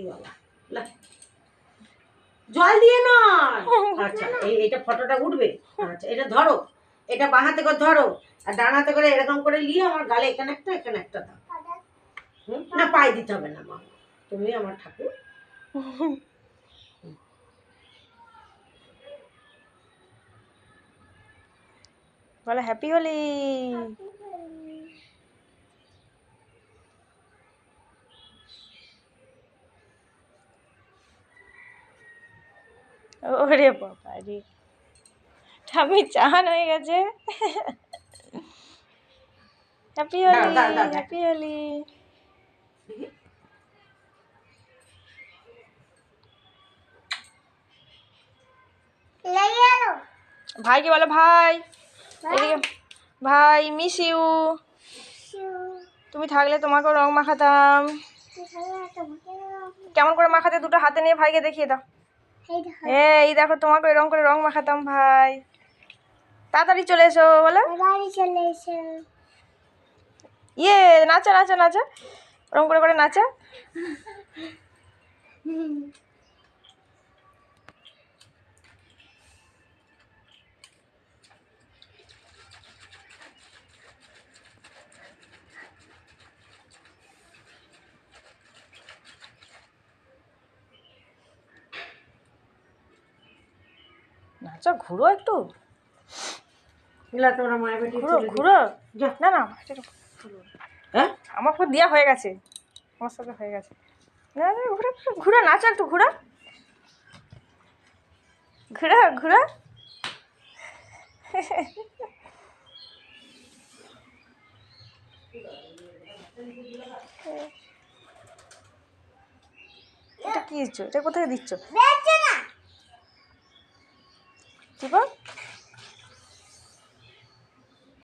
এই বাবা লা। জল দিয়ে নয়। আচ্ছা এই এটা ফটোটা উঠবে। আচ্ছা এটা ধরো। এটা বাঁ হাতে করে ধরো। আর ডান হাতে করে এরকম করে নিয়ে আমার গালে এখানে একটা এখানে একটা দাও? না পায়ে দিতে হবে না মা। তুমি আমার ঠাকুর। বলো হ্যাপি হোলি ওরে বাবা রে। ঠামি চাহান হয়ে গেছে। হ্যাপি হোলি। হ্যাপি হোলি ভাইকে বলো ভাই। ভাই। মিস ইউ তুমি থাকলে তোমাকেও রং মাখাতাম। কেমন করে মাখাতে? দুটো হাতে নিয়ে ভাইকে দেখিয়ে দাও। এই দেখো তোমাকে এরকম করে রং মাখাতাম ভাই। তাড়াতাড়ি চলে এসো বলো। চলে এসো। ইয়ে নাচা নাচা নাচা। ওরকম করে করে নাচা। নাচা ঘুরো একটু। ঘুরো ঘুরো। না না হ্যাঁ? আমার পুরো দেওয়া হয়ে গেছে। আমার সাথে হয়ে গেছে। না না ঘুরে ঘুরে নাচা একটু ঘুরা। ঘুরা ঘুরা। এটা কি দিচ্ছ? এটা কোথায় দিচ্ছ? বেচে না কি বল